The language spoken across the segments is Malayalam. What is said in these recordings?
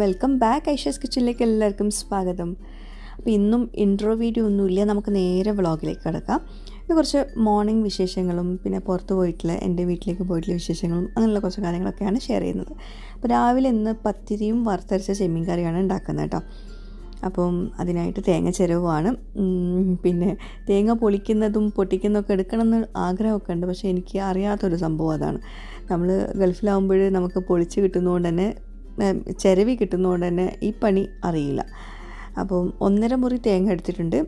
വെൽക്കം ബാക്ക് ഐഷസ് കിച്ചണിലേക്ക് എല്ലാവർക്കും സ്വാഗതം. അപ്പോൾ ഇന്നും ഇൻട്രോ വീഡിയോ ഒന്നുമില്ല. നമുക്ക് നേരെ വ്ളോഗിലേക്ക് കിടക്കാം. ഇത് കുറച്ച് മോർണിംഗ് വിശേഷങ്ങളും പിന്നെ പുറത്ത് പോയിട്ടുള്ള എന്റെ വീട്ടിലേക്ക് പോയിട്ടുള്ള വിശേഷങ്ങളും അങ്ങനെയുള്ള കുറച്ച് കാര്യങ്ങളൊക്കെയാണ് ഷെയർ ചെയ്യുന്നത്. അപ്പോൾ രാവിലെ ഇന്ന് പത്തിരിയും വറുത്തരച്ച ചെമ്മീൻ കറിയാണ് ഉണ്ടാക്കുന്നത് കേട്ടോ. അപ്പം അതിനായിട്ട് തേങ്ങ ചിരവുമാണ് പിന്നെ തേങ്ങ പൊളിക്കുന്നതും പൊട്ടിക്കുന്നതൊക്കെ എടുക്കണമെന്ന് ആഗ്രഹമൊക്കെ ഉണ്ട്. പക്ഷേ എനിക്ക് അറിയാത്തൊരു സംഭവം അതാണ്. നമ്മൾ ഗൾഫിലാവുമ്പോൾ നമുക്ക് പൊളിച്ച് കിട്ടുന്നതുകൊണ്ട് തന്നെ ചിരവി കിട്ടുന്നതുകൊണ്ട് തന്നെ ഈ പണി അറിയില്ല. അപ്പം ഒന്നര മുറി തേങ്ങ എടുത്തിട്ടുണ്ട്.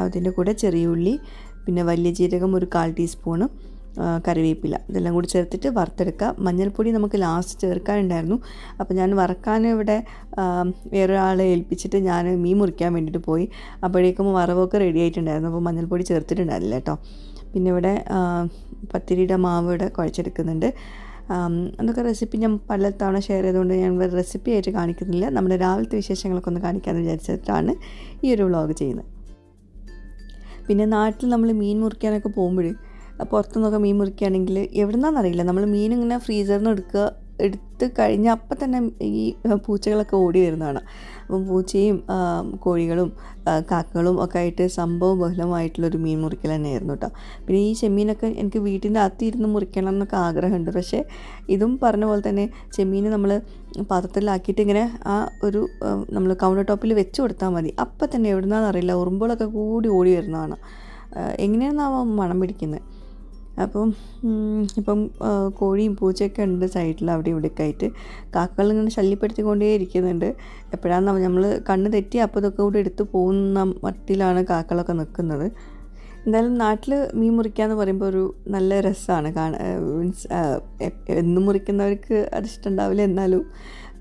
അതിന്റെ കൂടെ ചെറിയ ഉള്ളി പിന്നെ വലിയ ജീരകം ഒരു കാൽ ടീസ്പൂണ് കറിവേപ്പില ഇതെല്ലാം കൂടി ചേർത്തിട്ട് വറുത്തെടുക്കുക. മഞ്ഞൾപ്പൊടി നമുക്ക് ലാസ്റ്റ് ചേർക്കാനുണ്ടായിരുന്നു. അപ്പോൾ ഞാൻ വറക്കാൻ ഇവിടെ വേറൊരാളെ ഏൽപ്പിച്ചിട്ട് ഞാൻ മീൻ മുറിക്കാൻ വേണ്ടിയിട്ട് പോയി. അപ്പോഴേക്കും വറവൊക്കെ റെഡി ആയിട്ടുണ്ടായിരുന്നു. അപ്പോൾ മഞ്ഞൾപ്പൊടി ചേർത്തിട്ടുണ്ടായിരുന്നില്ല കേട്ടോ. പിന്നെ ഇവിടെ പത്തിരിയുടെ മാവ് ഇവിടെ കുഴച്ചെടുക്കുന്നുണ്ട്. അതൊക്കെ റെസിപ്പി ഞാൻ പല തവണ ഷെയർ ചെയ്തുകൊണ്ട് ഞാൻ റെസിപ്പി ആയിട്ട് കാണിക്കുന്നില്ല. നമ്മുടെ രാവിലത്തെ വിശേഷങ്ങളൊക്കെ ഒന്ന് കാണിക്കാമെന്ന് വിചാരിച്ചിട്ടാണ് ഈ ഒരു വ്ളോഗ് ചെയ്യുന്നത്. പിന്നെ നാട്ടിൽ നമ്മൾ മീൻ മുറിക്കാനൊക്കെ പോകുമ്പോൾ പുറത്തുനിന്നൊക്കെ മീൻ മുറിക്കുകയാണെങ്കിൽ എവിടുന്നാണെന്നറിയില്ല നമ്മൾ മീൻ ഇങ്ങനെ ഫ്രീസറിൽ നിന്ന് എടുക്കുക എടുത്ത് കഴിഞ്ഞ അപ്പം തന്നെ ഈ പൂച്ചകളൊക്കെ ഓടി വരുന്നതാണ്. അപ്പം പൂച്ചയും കോഴികളും കാക്കകളും ഒക്കെ ആയിട്ട് സംഭവം ബഹുലമായിട്ടുള്ളൊരു മീൻ മുറിക്കൽ തന്നെയായിരുന്നു കേട്ടോ പിന്നെ ഈ ചെമ്മീനൊക്കെ എനിക്ക് വീട്ടിന്റെ അകത്തിരുന്ന് മുറിക്കണം എന്നൊക്കെ ആഗ്രഹമുണ്ട്. പക്ഷേ ഇതും പറഞ്ഞ പോലെ തന്നെ ചെമ്മീൻ നമ്മൾ പാത്രത്തിലാക്കിയിട്ട് ഇങ്ങനെ ആ ഒരു നമ്മൾ കൗണ്ടർ ടോപ്പിൽ വെച്ച് കൊടുത്താൽ മതി. അപ്പം തന്നെ എവിടുന്നാണെന്ന് അറിയില്ല. ഉറുമ്പുകളൊക്കെ കൂടി ഓടി വരുന്നതാണ്. എങ്ങനെയാണെന്നാവാം മണം പിടിക്കുന്നത്? അപ്പം ഇപ്പം കോഴിയും പൂച്ചയൊക്കെ ഉണ്ട് സൈഡിൽ അവിടെ ഇവിടെയൊക്കെ ആയിട്ട്. കാക്കകൾ ഇങ്ങനെ ശല്യപ്പെടുത്തിക്കൊണ്ടേ ഇരിക്കുന്നുണ്ട്. എപ്പോഴാണ് നമ്മൾ കണ്ണ് തെറ്റി അപ്പോൾ ഇതൊക്കെ കൂടെ എടുത്ത് പോകുന്ന മട്ടിലാണ് കാക്കകളൊക്കെ നിൽക്കുന്നത്. എന്തായാലും നാട്ടിൽ മീൻ മുറിക്കുക എന്ന് പറയുമ്പോൾ ഒരു നല്ല രസമാണ് മീൻസ് എന്നും മുറിക്കുന്നവർക്ക് അത് ഇഷ്ടമുണ്ടാവില്ല എന്നാലും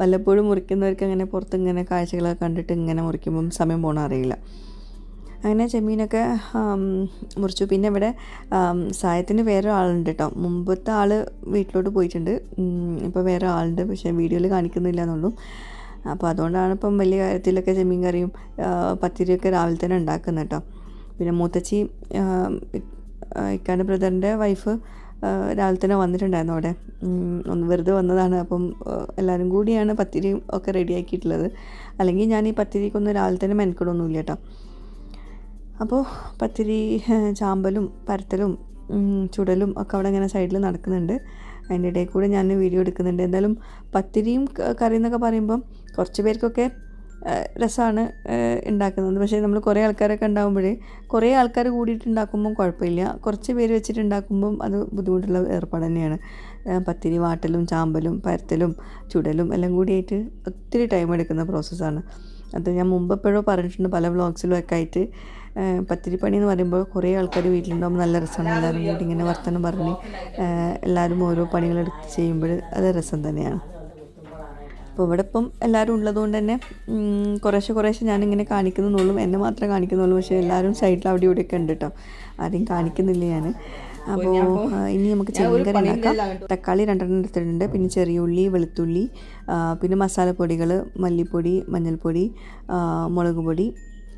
വല്ലപ്പോഴും മുറിക്കുന്നവർക്ക് അങ്ങനെ പുറത്ത് ഇങ്ങനെ കാഴ്ചകളൊക്കെ കണ്ടിട്ട് ഇങ്ങനെ മുറിക്കുമ്പം സമയം പോകണം അറിയില്ല. അങ്ങനെ ചെമ്മീനൊക്കെ മുറിച്ചു. പിന്നെ ഇവിടെ സായത്തിന് വേറെ ആളുണ്ട് കേട്ടോ. മുമ്പത്തെ ആൾ വീട്ടിലോട്ട് പോയിട്ടുണ്ട്. ഇപ്പോൾ വേറെ ആളുണ്ട് പക്ഷേ വീഡിയോയിൽ കാണിക്കുന്നില്ല എന്നുള്ളൂ അപ്പോൾ അതുകൊണ്ടാണ് ഇപ്പം വലിയ കാര്യത്തിലൊക്കെ ചെമ്മീൻ കറിയും പത്തിരിയൊക്കെ രാവിലെ തന്നെ ഉണ്ടാക്കുന്നത് കേട്ടോ. പിന്നെ മൂത്തച്ചി ഇക്കാന്റെ ബ്രദറിന്റെ വൈഫ് രാവിലെ തന്നെ വന്നിട്ടുണ്ടായിരുന്നു അവിടെ. ഒന്ന് വെറുതെ വന്നതാണ്. അപ്പം എല്ലാവരും കൂടിയാണ് പത്തിരിയും ഒക്കെ റെഡിയാക്കിയിട്ടുള്ളത്. അല്ലെങ്കിൽ ഞാൻ ഈ പത്തിരിക്കൊന്നും രാവിലെ തന്നെ മെനക്കെടൊന്നുമില്ല കേട്ടോ. അപ്പോൾ പത്തിരി ചാമ്പലും പരത്തലും ചുടലും ഒക്കെ അവിടെ ഇങ്ങനെ സൈഡിൽ നടക്കുന്നുണ്ട്. അതിന്റെ ഇടയിൽ കൂടെ ഞാൻ വീഡിയോ എടുക്കുന്നുണ്ട്. എന്തായാലും പത്തിരിയും കറി എന്നൊക്കെ പറയുമ്പം കുറച്ച് പേർക്കൊക്കെ രസമാണ് ഉണ്ടാക്കുന്നത് പക്ഷേ നമ്മൾ കുറേ ആൾക്കാരൊക്കെ ഉണ്ടാകുമ്പോഴേ കുറേ ആൾക്കാർ കൂടിയിട്ട് ഉണ്ടാക്കുമ്പം കുഴപ്പമില്ല. കുറച്ച് പേര് വെച്ചിട്ട് ഉണ്ടാക്കുമ്പം അത് ബുദ്ധിമുട്ടുള്ള ഏർപ്പാട് തന്നെയാണ്. പത്തിരി വാട്ടലും ചാമ്പലും പരത്തലും ചുടലും എല്ലാം കൂടിയായിട്ട് ഒത്തിരി ടൈം എടുക്കുന്ന പ്രോസസ്സാണ് അത് ഞാൻ മുമ്പ് എപ്പോഴോ പറഞ്ഞിട്ടുണ്ട് പല വ്ളോഗ്സിലും ഒക്കെ ആയിട്ട്. പത്തിരി പത്തിരിപ്പണി എന്ന് പറയുമ്പോൾ കുറേ ആൾക്കാർ വീട്ടിലുണ്ടാകുമ്പോൾ നല്ല രസമാണ് എല്ലാവരും കൂടി ഇങ്ങനെ വർത്തമാനം പറഞ്ഞ് എല്ലാവരും ഓരോ പണികളെടുത്ത് ചെയ്യുമ്പോൾ അത് രസം തന്നെയാണ്. അപ്പോൾ ഇവിടെ ഇപ്പം എല്ലാവരും ഉള്ളതുകൊണ്ട് തന്നെ കുറേശ്ശെ കുറേശ്ശെ ഞാനിങ്ങനെ കാണിക്കുന്നുള്ളൂ. എന്നെ മാത്രമേ കാണിക്കുന്നുള്ളൂ. പക്ഷേ എല്ലാവരും സൈഡിൽ അവിടെ ഇവിടെയൊക്കെ ഉണ്ട് കേട്ടോ. ആരെയും കാണിക്കുന്നില്ല ഞാൻ അപ്പോൾ ഇനി നമുക്ക് ചെമ്മീൻ കറി ഉണ്ടാക്കാം. തക്കാളി രണ്ടെണ്ണം എടുത്തിട്ടുണ്ട്. പിന്നെ ചെറിയ ഉള്ളി വെളുത്തുള്ളി പിന്നെ മസാലപ്പൊടികൾ മല്ലിപ്പൊടി മഞ്ഞൾപ്പൊടി മുളക് പൊടി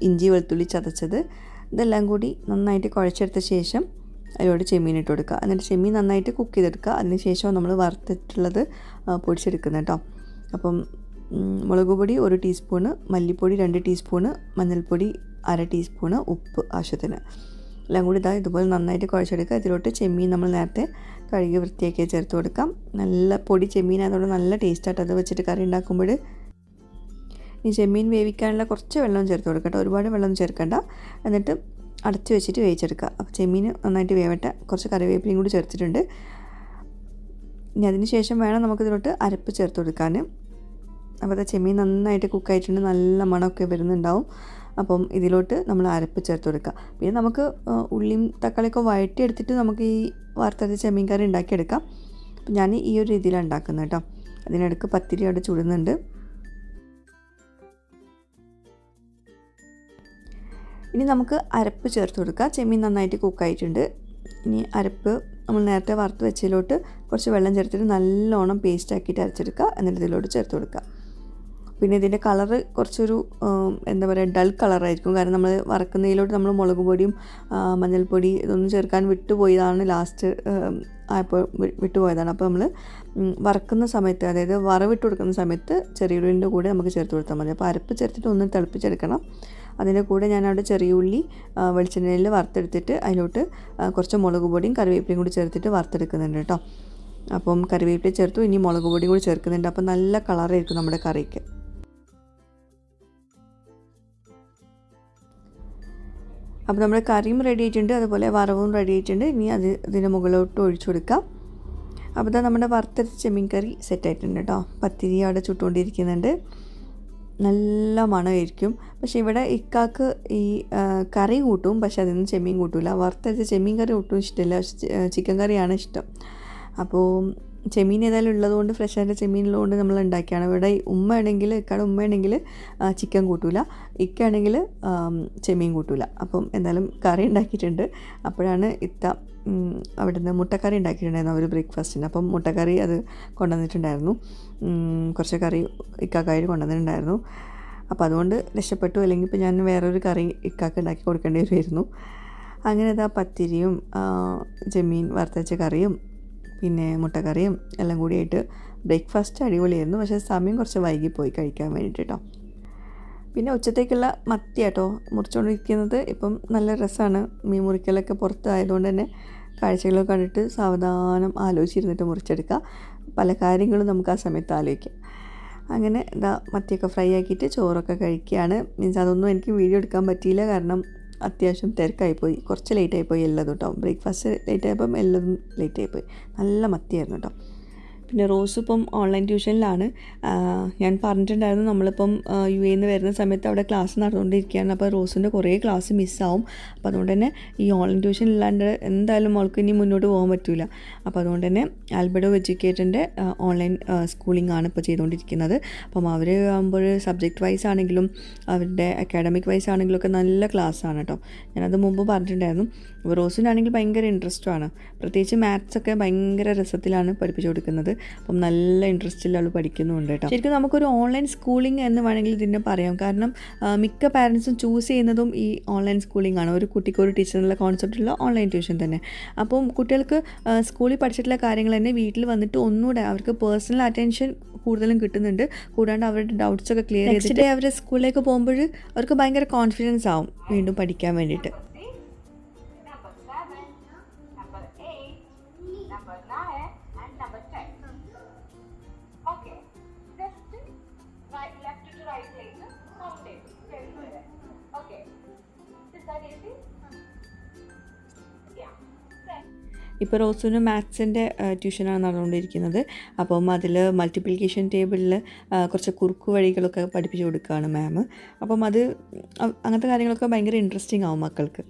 ഇഞ്ചി വെളുത്തുള്ളി ചതച്ചത്. ഇതെല്ലാം കൂടി നന്നായിട്ട് കുഴച്ചെടുത്ത ശേഷം അതിലോട്ട് ചെമ്മീൻ ഇട്ട് കൊടുക്കുക. എന്നിട്ട് ചെമ്മീൻ നന്നായിട്ട് കുക്ക് ചെയ്തെടുക്കുക. അതിനുശേഷം നമ്മൾ വറുത്തിട്ടുള്ളത് പൊടിച്ചെടുക്കുന്നത് കേട്ടോ. അപ്പം മുളക് പൊടി ഒരു ടീസ്പൂണ് മല്ലിപ്പൊടി രണ്ട് ടീസ്പൂണ് മഞ്ഞൾപ്പൊടി അര ടീസ്പൂണ് ഉപ്പ് ആവശ്യത്തിന്. എല്ലാം കൂടി ഇതാ ഇതുപോലെ നന്നായിട്ട് കുഴച്ചെടുക്കുക. ഇതിലോട്ട് ചെമ്മീൻ നമ്മൾ നേരത്തെ കഴുകി വൃത്തിയാക്കി ചേർത്ത് കൊടുക്കാം. നല്ല പൊടി ചെമ്മീൻ അതുകൊണ്ട് നല്ല ടേസ്റ്റായിട്ട് അത് വെച്ചിട്ട് കറി ഉണ്ടാക്കുമ്പോൾ. ഈ ചെമ്മീൻ വേവിക്കാനുള്ള കുറച്ച് വെള്ളം ചേർത്ത് കൊടുക്കട്ടെ ഒരുപാട് വെള്ളം ചേർക്കണ്ട. എന്നിട്ട് അടച്ച് വെച്ചിട്ട് വേവിച്ചെടുക്കുക. അപ്പോൾ ചെമ്മീൻ നന്നായിട്ട് വേവട്ടെ. കുറച്ച് കറിവേപ്പിലയും കൂടി ചേർത്തിട്ടുണ്ട്. ഇനി അതിന് ശേഷം വേണം നമുക്കിതിലോട്ട് അരപ്പ് ചേർത്ത് കൊടുക്കാൻ. അപ്പോൾ അത് ചെമ്മീൻ നന്നായിട്ട് കുക്കായിട്ടുണ്ട് നല്ല മണമൊക്കെ വരുന്നുണ്ടാവും. അപ്പം ഇതിലോട്ട് നമ്മൾ അരപ്പ് ചേർത്ത് കൊടുക്കുക. പിന്നെ നമുക്ക് ഉള്ളിയും തക്കാളിയൊക്കെ വഴറ്റിയെടുത്തിട്ട് നമുക്ക് ഈ വറുത്തത് ചെമ്മീൻ കറി ഉണ്ടാക്കിയെടുക്കാം. അപ്പം ഞാൻ ഈ ഒരു രീതിയിലാണ് ഉണ്ടാക്കുന്നത് കേട്ടോ. അതിനിടയ്ക്ക് പത്തിരി അവിടെ ചുടുന്നുണ്ട്. ഇനി നമുക്ക് അരപ്പ് ചേർത്ത് കൊടുക്കുക. ചെമ്മീൻ നന്നായിട്ട് കുക്കായിട്ടുണ്ട്. ഇനി അരപ്പ് നമ്മൾ നേരത്തെ വറുത്ത് വെച്ചതിലോട്ട് കുറച്ച് വെള്ളം ചേർത്തിട്ട് നല്ലോണം പേസ്റ്റ് ആക്കിയിട്ട് അരച്ചെടുക്കുക. എന്നിട്ട് ഇതിലോട്ട് ചേർത്ത് കൊടുക്കുക. പിന്നെ ഇതിന്റെ കളറ് കുറച്ചൊരു എന്താ പറയുക ഡൾ കളറായിരിക്കും കാരണം നമ്മൾ വറക്കുന്നതിലോട്ട് നമ്മൾ മുളക് പൊടിയും മഞ്ഞൾപ്പൊടി ഇതൊന്നും ചേർക്കാൻ വിട്ടുപോയതാണ് ലാസ്റ്റ് ആയപ്പോൾ വിട്ടുപോയതാണ്. അപ്പോൾ നമ്മൾ വറക്കുന്ന സമയത്ത് അതായത് വറവിട്ട് കൊടുക്കുന്ന സമയത്ത് ചെറിയ ചെറിയുള്ളിന്റെ കൂടെ നമുക്ക് ചേർത്ത് കൊടുത്താൽ മതി. അപ്പോൾ അരപ്പ് ചേർത്തിട്ട് ഒന്ന് തിളപ്പിച്ചെടുക്കണം. അതിന്റെ കൂടെ ഞാൻ അവിടെ ചെറിയ ഉള്ളി വെളിച്ചെണ്ണയിൽ വറുത്തെടുത്തിട്ട് അതിലോട്ട് കുറച്ച് മുളക് പൊടിയും കറിവേപ്പിലയും കൂടി ചേർത്തിട്ട് വറുത്തെടുക്കുന്നുണ്ട് കേട്ടോ. അപ്പം കറിവേപ്പില ചേർത്തു ഇനി മുളക് പൊടിയും കൂടി ചേർക്കുന്നുണ്ട്. അപ്പം നല്ല കളറായിരിക്കും നമ്മുടെ കറിക്ക്. അപ്പോൾ നമ്മുടെ കറിയും റെഡി ആയിട്ടുണ്ട് അതുപോലെ വറവും റെഡി ആയിട്ടുണ്ട്. ഇനി അത് ഇതിന്റെ മുകളിലോട്ട് ഒഴിച്ചു കൊടുക്കാം. അപ്പോൾ ഇതാ നമ്മുടെ വറുത്തരച്ച ചെമ്മീൻ കറി സെറ്റ് ആയിട്ടുണ്ട് കേട്ടോ പത്തിരി അവിടെ ചുട്ടുകൊണ്ടിരിക്കുന്നുണ്ട്. നല്ല മണമായിരിക്കും. പക്ഷേ ഇവിടെ ഇക്കാക്ക് ഈ കറി കൂട്ടും പക്ഷെ അതിന് ചെമ്മീൻ കൂട്ടില്ല വറുത്തരച്ച ചെമ്മീൻ കറി ഒട്ടും ഇഷ്ടമില്ല. ചിക്കൻ കറിയാണ് ഇഷ്ടം. അപ്പോൾ ചെമ്മീൻ ഏതായാലും ഉള്ളതുകൊണ്ട് ഫ്രഷ് ആയിട്ട് ചെമ്മീൻ ഉള്ളതുകൊണ്ട് നമ്മൾ ഉണ്ടാക്കിയാണ്. ഇവിടെ ഉമ്മ ആണെങ്കിൽ ഇക്കാട് ഉമ്മ ആണെങ്കിൽ ചിക്കൻ കൂട്ടൂല. ഇക്കാണെങ്കിൽ ചെമ്മീൻ കൂട്ടൂല. അപ്പം എന്തായാലും കറി ഉണ്ടാക്കിയിട്ടുണ്ട്. അപ്പോഴാണ് ഇത്ത അവിടെ അവിടുന്ന് മുട്ടക്കറി ഉണ്ടാക്കിയിട്ടുണ്ടായിരുന്നു അവർ ബ്രേക്ക്ഫാസ്റ്റിന്. അപ്പം മുട്ടക്കറി അത് കൊണ്ടുവന്നിട്ടുണ്ടായിരുന്നു. കുറച്ച് കറി ഇക്കാക്കായിട്ട് കൊണ്ടുവന്നിട്ടുണ്ടായിരുന്നു. അപ്പോൾ അതുകൊണ്ട് രക്ഷപ്പെട്ടു. അല്ലെങ്കിൽ ഇപ്പോൾ ഞാൻ വേറൊരു കറി ഇക്കാക്ക് ഉണ്ടാക്കി കൊടുക്കേണ്ടി വരുമായിരുന്നു. അങ്ങനെ ഇതാ പത്തിരിയും ചെമ്മീൻ വറുത്തച്ച കറിയും പിന്നെ മുട്ടക്കറിയും എല്ലാം കൂടിയായിട്ട് ബ്രേക്ക്ഫാസ്റ്റ് അടിപൊളിയായിരുന്നു. പക്ഷേ സമയം കുറച്ച് വൈകിപ്പോയി കഴിക്കാൻ വേണ്ടിയിട്ട് കേട്ടോ പിന്നെ ഉച്ചത്തേക്കുള്ള മത്തി കേട്ടോ മുറിച്ചുകൊണ്ടിരിക്കുന്നത് ഇപ്പം നല്ല രസമാണ്. മീൻ മുറിക്കലൊക്കെ പുറത്തായതുകൊണ്ട് തന്നെ കാഴ്ചകളൊക്കെ കണ്ടിട്ട് സാവധാനം ആലോചിച്ചിരുന്നിട്ട് മുറിച്ചെടുക്കുക. പല കാര്യങ്ങളും നമുക്ക് ആ സമയത്ത് ആലോചിക്കാം. അങ്ങനെ ഇതാ മത്തിയൊക്കെ ഫ്രൈ ആക്കിയിട്ട് ചോറൊക്കെ കഴിക്കുകയാണ്. മീൻസ് അതൊന്നും എനിക്ക് വീഡിയോ എടുക്കാൻ പറ്റിയില്ല. കാരണം അത്യാവശ്യം തിരക്കായിപ്പോയി. കുറച്ച് ലേറ്റായിപ്പോയി എല്ലാതും കേട്ടോ ബ്രേക്ക്ഫാസ്റ്റ് ലേറ്റായപ്പം എല്ലാതും എല്ലതും ലേറ്റ് ആയിപ്പോയി. നല്ല മത്തിയായിരുന്നു കേട്ടോ പിന്നെ റോസ് ഇപ്പം ഓൺലൈൻ ട്യൂഷനിലാണ് ഞാൻ പറഞ്ഞിട്ടുണ്ടായിരുന്നു നമ്മളിപ്പം യു എയിൽ നിന്ന് വരുന്ന സമയത്ത് അവിടെ ക്ലാസ് നടന്നുകൊണ്ടിരിക്കുകയാണ്. അപ്പോൾ റോസിന്റെ കുറേ ക്ലാസ് മിസ്സാവും അപ്പോൾ അതുകൊണ്ട് തന്നെ ഈ ഓൺലൈൻ ട്യൂഷൻ ഇല്ലാണ്ട് എന്തായാലും അവൾക്ക് ഇനി മുന്നോട്ട് പോകാൻ പറ്റില്ല അപ്പോൾ അതുകൊണ്ട് തന്നെ ആൽബഡോ എഡ്യൂക്കേറ്ററിന്റെ ഓൺലൈൻ സ്കൂളിംഗ് ആണ് ഇപ്പോൾ ചെയ്തുകൊണ്ടിരിക്കുന്നത്. അപ്പം അവർ ആകുമ്പോൾ സബ്ജക്റ്റ് വൈസ് ആണെങ്കിലും അവരുടെ അക്കാഡമിക് വൈസ് ആണെങ്കിലും ഒക്കെ നല്ല ക്ലാസ്സാണ് കേട്ടോ ഞാനത് മുമ്പ് പറഞ്ഞിട്ടുണ്ടായിരുന്നു. അപ്പോൾ റോസിനാണെങ്കിൽ ഭയങ്കര ഇൻട്രസ്റ്റുമാണ് പ്രത്യേകിച്ച് മാത്സ് ഒക്കെ ഭയങ്കര രസത്തിലാണ് പഠിപ്പിച്ചു കൊടുക്കുന്നത്. അപ്പം നല്ല ഇൻട്രസ്റ്റിൽ അവൾ പഠിക്കുന്നുണ്ട് കേട്ടോ. ശരിക്കും നമുക്കൊരു ഓൺലൈൻ സ്കൂളിംഗ് എന്ന് വേണമെങ്കിൽ ഇതിനെ പറയാം. കാരണം മിക്ക പാരൻസും ചൂസ് ചെയ്യുന്നതും ഈ ഓൺലൈൻ സ്കൂളിംഗ് ആണ്. ഒരു കുട്ടിക്ക് ഒരു ടീച്ചറിനുള്ള കോൺസെപ്റ്റുള്ള ഓൺലൈൻ ട്യൂഷൻ തന്നെ. അപ്പം കുട്ടികൾക്ക് സ്കൂളിൽ പഠിച്ചിട്ടുള്ള കാര്യങ്ങൾ തന്നെ വീട്ടിൽ വന്നിട്ട് ഒന്നുകൂടെ അവർക്ക് പേഴ്സണൽ അറ്റൻഷൻ കൂടുതലും കിട്ടുന്നുണ്ട്. കൂടാണ്ട് അവരുടെ ഡൗട്ട്സൊക്കെ ക്ലിയർ ചെയ്തിട്ട് അവർ സ്കൂളിലേക്ക് പോകുമ്പോൾ അവർക്ക് ഭയങ്കര കോൺഫിഡൻസ് ആവും വീണ്ടും പഠിക്കാൻ വേണ്ടിയിട്ട്. ഇപ്പോൾ റോസുവിന് മാത്സിന്റെ ട്യൂഷനാണ് നടന്നുകൊണ്ടിരിക്കുന്നത്. അപ്പം അതിൽ മൾട്ടിപ്ലിക്കേഷൻ ടേബിളിൽ കുറച്ച് കുറുക്കു വഴികളൊക്കെ പഠിപ്പിച്ചു കൊടുക്കുകയാണ് മാം. അപ്പം അത് അങ്ങനത്തെ കാര്യങ്ങളൊക്കെ ഭയങ്കര ഇൻട്രസ്റ്റിംഗ് ആവും മക്കൾക്ക്.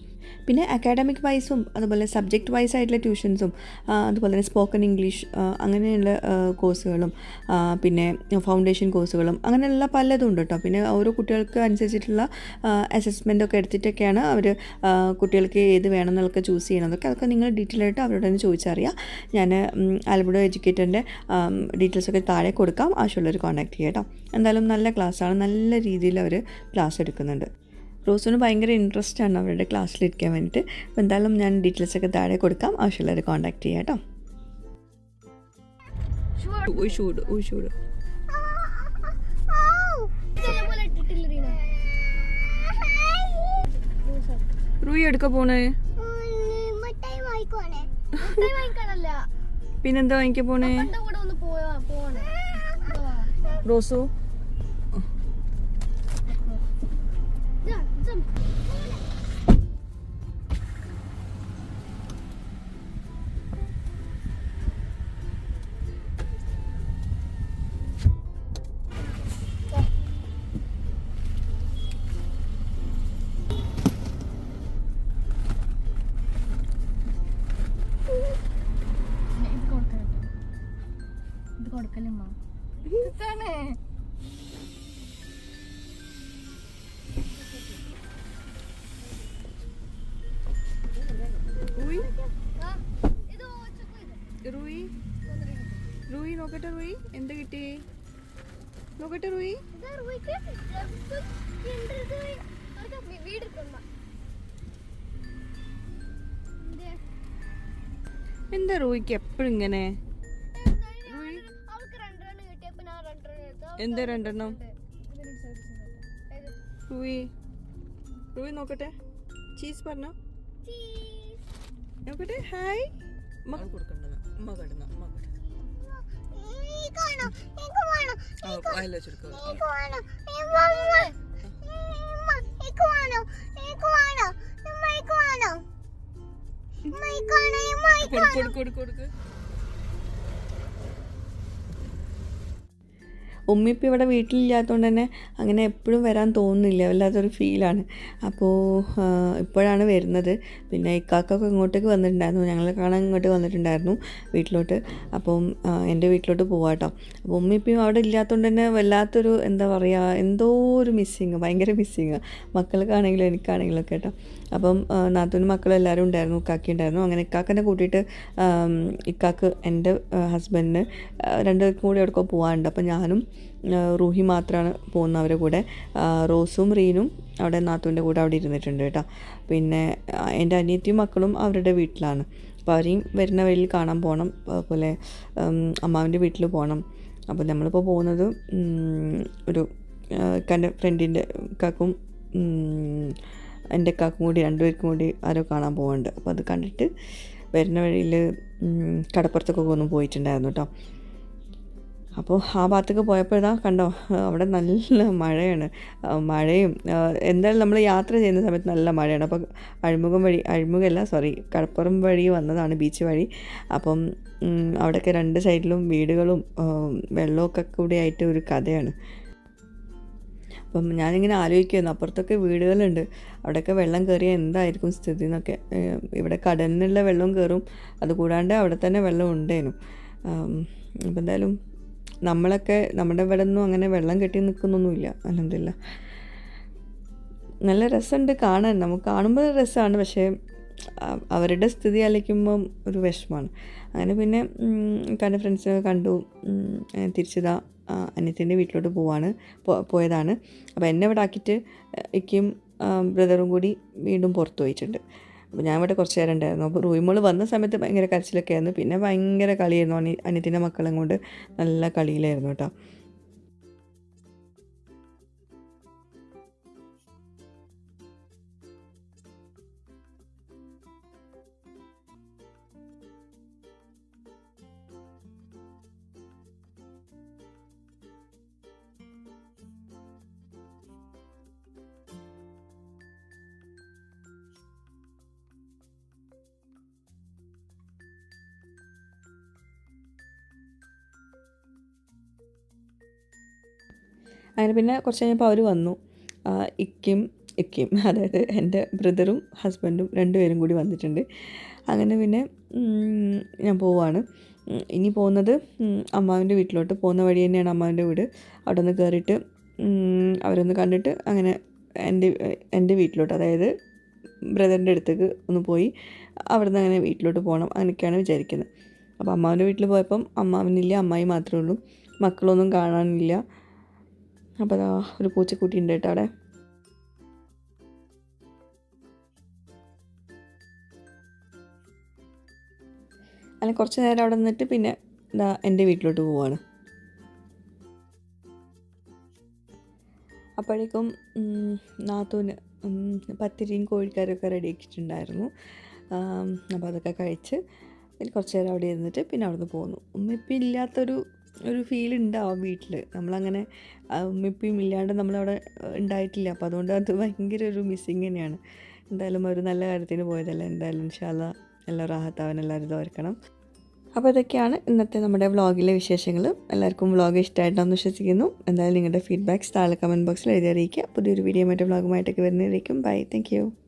പിന്നെ അക്കാഡമിക് വൈസും അതുപോലെ സബ്ജക്റ്റ് വൈസ് ആയിട്ടുള്ള ട്യൂഷൻസും അതുപോലെ തന്നെ സ്പോക്കൺ ഇംഗ്ലീഷ് അങ്ങനെയുള്ള കോഴ്സുകളും പിന്നെ ഫൗണ്ടേഷൻ കോഴ്സുകളും അങ്ങനെയുള്ള പലതും ഉണ്ട് കേട്ടോ പിന്നെ ഓരോ കുട്ടികൾക്ക് അനുസരിച്ചിട്ടുള്ള അസസ്മെന്റ് ഒക്കെ എടുത്തിട്ടൊക്കെയാണ് അവർ കുട്ടികൾക്ക് ഏത് വേണം എന്നൊക്കെ ചൂസ് ചെയ്യണതൊക്കെ അതൊക്കെ നിങ്ങൾ ഡീറ്റെയിൽ ആയിട്ട് അവരോട് തന്നെ ചോദിച്ചറിയാം. ഞാൻ ആലപ്പുഴ എഡ്യൂക്കേറ്ററിന്റെ ഡീറ്റെയിൽസ് ഒക്കെ താഴെ കൊടുക്കാം. ആവശ്യമുള്ളവർ കോൺടാക്ട് ചെയ്യാം കേട്ടോ എന്തായാലും നല്ല ക്ലാസ്സാണ് നല്ല രീതിയിൽ അവർ ക്ലാസ് എടുക്കുന്നുണ്ട്. റോസിന് ഭയങ്കര ഇൻട്രസ്റ്റ് ആണ് അവരുടെ ക്ലാസ്സിലിരിക്കാൻ വേണ്ടിയിട്ട് അപ്പോൾ എന്തായാലും ഞാൻ ഡീറ്റെയിൽസ് ഒക്കെ താഴെ കൊടുക്കാം. ആവശ്യമുള്ളവർ കോൺടാക്ട് ചെയ്യാം കേട്ടോ. റൂയി എടുക്ക പോണേ? പിന്നെന്താ വാങ്ങിക്കാൻ പോണേ? റോസോ കൂടെ ഒന്ന് പോവാ പോണേ. റോസു? നോക്കട്ടെ റൂയി എന്ത് കിട്ടി? നോക്കട്ടെ റൂയി. എന്താ? റൂയിക്ക് എപ്പോഴും ഇങ്ങനെ? എന്താ രണ്ടെണ്ണം? റൂയി. റൂയി നോക്കട്ടെ. ചീസ് പറഞ്ഞോ? നോക്കട്ടെ. ഹായ്. കൊടുക്കണ്ടത്. അമ്മ കിടന്ന. കൊടുക്ക് കൊടുക്ക് കൊടുക്ക്. ഉമ്മിപ്പം ഇവിടെ വീട്ടിലില്ലാത്തതുകൊണ്ട് തന്നെ അങ്ങനെ എപ്പോഴും വരാൻ തോന്നുന്നില്ല. വല്ലാത്തൊരു ഫീലാണ് അപ്പോൾ ഇപ്പോഴാണ് വരുന്നത്. പിന്നെ ഇക്കാക്കൊക്കെ ഇങ്ങോട്ടേക്ക് വന്നിട്ടുണ്ടായിരുന്നു. ഞങ്ങളെ കാണാൻ ഇങ്ങോട്ട് വന്നിട്ടുണ്ടായിരുന്നു വീട്ടിലോട്ട്. അപ്പം എന്റെ വീട്ടിലോട്ട് പോവാട്ടോ അപ്പോൾ ഉമ്മിപ്പം അവിടെ ഇല്ലാത്തതുകൊണ്ട് തന്നെ വല്ലാത്തൊരു എന്താ പറയുക എന്തോ ഒരു മിസ്സിങ് ഭയങ്കര മിസ്സിങ് മക്കൾക്കാണെങ്കിലും എനിക്കാണെങ്കിലും ഒക്കെ കേട്ടോ അപ്പം നാത്തൂനും മക്കളും എല്ലാവരും ഉണ്ടായിരുന്നു ഇക്കാക്കി ഉണ്ടായിരുന്നു. അങ്ങനെ ഇക്കാക്കനെ കൂട്ടിയിട്ട് ഇക്കാക്ക് എന്റെ ഹസ്ബൻഡിന് രണ്ടുപേർക്കും കൂടി എവിടെക്കോ പോകാനുണ്ട് അപ്പം ഞാനും റൂഹി മാത്രമാണ് പോകുന്നത് അവരുടെ കൂടെ. റോസും റീനും അവിടെ നാത്തൂന്റെ കൂടെ അവിടെ ഇരുന്നിട്ടുണ്ട് കേട്ടോ. പിന്നെ എന്റെ അനിയത്തിയും മക്കളും അവരുടെ വീട്ടിലാണ്. അപ്പോൾ അവരെയും വരുന്ന വഴിയിൽ കാണാൻ പോകണം. അതുപോലെ അമ്മാവിന്റെ വീട്ടിൽ പോകണം. അപ്പോൾ നമ്മളിപ്പോൾ പോകുന്നത് ഒരു കന്റെ ഫ്രണ്ടിന്റെ കാക്കും എന്റെ കാക്കും കൂടി രണ്ടുപേർക്കും കൂടി ആരോ കാണാൻ പോകുന്നുണ്ട് അപ്പോൾ അത് കണ്ടിട്ട് വരുന്ന വഴിയിൽ കടപ്പുറത്തൊക്കെ ഒന്ന് പോയിട്ടുണ്ടായിരുന്നു കേട്ടോ. അപ്പോൾ ആ ഭാഗത്തേക്ക് പോയപ്പോഴാണ് കണ്ടോ അവിടെ നല്ല മഴയാണ്. മഴയും എന്തായാലും നമ്മൾ യാത്ര ചെയ്യുന്ന സമയത്ത് നല്ല മഴയാണ്. അപ്പോൾ അഴിമുഖം വഴി അഴിമുഖമല്ല സോറി കടപ്പുറം വഴി വന്നതാണ് ബീച്ച് വഴി. അപ്പം അവിടെയൊക്കെ രണ്ട് സൈഡിലും വീടുകളും വെള്ളമൊക്കെ കൂടി ആയിട്ട് ഒരു കഥയാണ്. അപ്പം ഞാനിങ്ങനെ ആലോചിക്കുന്നു അപ്പുറത്തൊക്കെ വീടുകളുണ്ട്. അവിടെയൊക്കെ വെള്ളം കയറിയാൽ എന്തായിരിക്കും സ്ഥിതി എന്നൊക്കെ ഇവിടെ കടലിനുള്ള വെള്ളം കയറും അതുകൂടാണ്ട് അവിടെ തന്നെ വെള്ളം ഉണ്ടേനു. അപ്പം എന്തായാലും നമ്മളൊക്കെ നമ്മുടെ ഇവിടെ ഒന്നും അങ്ങനെ വെള്ളം കെട്ടി നിൽക്കുന്നൊന്നുമില്ല അലഹമില്ല നല്ല രസമുണ്ട് കാണാൻ. നമുക്ക് കാണുമ്പോൾ രസമാണ്. പക്ഷേ അവരുടെ സ്ഥിതി ആലോചിക്കുമ്പം ഒരു വിഷമമാണ്. അങ്ങനെ പിന്നെ കണ്ട. ഫ്രണ്ട്സിനൊക്കെ കണ്ടു തിരിച്ചതാ അനിയത്തിന്റെ വീട്ടിലോട്ട് പോവാണ് പോയതാണ്. അപ്പോൾ എന്നെ ഇവിടെ ആക്കിയിട്ട് ഇക്കും ബ്രദറും കൂടി വീണ്ടും പുറത്തു പോയിട്ടുണ്ട്. അപ്പോൾ ഞാൻ ഇവിടെ കുറച്ച് നേരം ഉണ്ടായിരുന്നു. അപ്പോൾ റൂമോൾ വന്ന സമയത്ത് ഭയങ്കര കരച്ചിലൊക്കെ ആയിരുന്നു. പിന്നെ ഭയങ്കര കളിയായിരുന്നു. അനി അനിയത്തിന്റെ മക്കളെയും കൊണ്ട് നല്ല കളിയിലായിരുന്നു കേട്ടോ. അങ്ങനെ പിന്നെ കുറച്ച് കഴിഞ്ഞപ്പോൾ അവർ വന്നു. ഇക്കിം ഇക്കും അതായത് എന്റെ ബ്രദറും ഹസ്ബൻഡും രണ്ടുപേരും കൂടി വന്നിട്ടുണ്ട്. അങ്ങനെ പിന്നെ ഞാൻ പോവാണ്. ഇനി പോകുന്നത് അമ്മാവിന്റെ വീട്ടിലോട്ട്. പോകുന്ന വഴി തന്നെയാണ് അമ്മാവിന്റെ വീട്. അവിടെ നിന്ന് കയറിയിട്ട് അവരൊന്ന് കണ്ടിട്ട് അങ്ങനെ എന്റെ എന്റെ വീട്ടിലോട്ട് അതായത് ബ്രദറിന്റെ അടുത്തേക്ക് ഒന്ന് പോയി അവിടെ നിന്ന് അങ്ങനെ വീട്ടിലോട്ട് പോകണം അങ്ങനെയൊക്കെയാണ് വിചാരിക്കുന്നത്. അപ്പോൾ അമ്മാവിന്റെ വീട്ടിൽ പോയപ്പം അമ്മാവനില്ല അമ്മായി മാത്രമേ ഉള്ളൂ. മക്കളൊന്നും കാണാനില്ല. അപ്പോൾ അതാ ഒരു പൂച്ചക്കുട്ടി ഉണ്ട് കേട്ടോ അവിടെ. അങ്ങനെ കുറച്ച് നേരം അവിടെ നിന്നിട്ട് പിന്നെ ഇതാ എന്റെ വീട്ടിലോട്ട് പോവാണ്. അപ്പോഴേക്കും നാത്തൂന് പത്തിരിയും കോഴിക്കറിയൊക്കെ റെഡിയാക്കിയിട്ടുണ്ടായിരുന്നു. അപ്പോൾ അതൊക്കെ കഴിച്ച് കുറച്ച് നേരം അവിടെ ഇരുന്നിട്ട് പിന്നെ അവിടുന്ന് പോന്നു. ഉമ്മ ഇപ്പം ഇല്ലാത്തൊരു ഒരു ഫീൽ ഉണ്ടാവും വീട്ടിൽ നമ്മളങ്ങനെ ഉമ്മിപ്പിയും ഉമ്മിപ്പം ഇല്ലാണ്ട് നമ്മളവിടെ ഉണ്ടായിട്ടില്ല അപ്പോൾ അതുകൊണ്ട് അത് ഭയങ്കര ഒരു മിസ്സിങ് തന്നെയാണ്. എന്തായാലും ഒരു നല്ല കാര്യത്തിന് പോയതല്ലേ. എന്തായാലും ഇൻഷാല്ല എല്ലാം റാഹത്താവാൻ എല്ലാവരും ഇതായിരിക്കണം അപ്പോൾ ഇതൊക്കെയാണ് ഇന്നത്തെ നമ്മുടെ വ്ളോഗിലെ വിശേഷങ്ങൾ എല്ലാവർക്കും വ്ളോഗ് ഇഷ്ടമായിട്ടാണെന്ന് വിശ്വസിക്കുന്നു. എന്തായാലും നിങ്ങളുടെ ഫീഡ്ബാക്ക്സ് താഴെ കമന്റ് ബോക്സിൽ എഴുതി അറിയിക്കുക. പുതിയൊരു വീഡിയോ മറ്റേ വ്ളോഗുമായിട്ടൊക്കെ വരുന്നതായിരിക്കും. Bye thank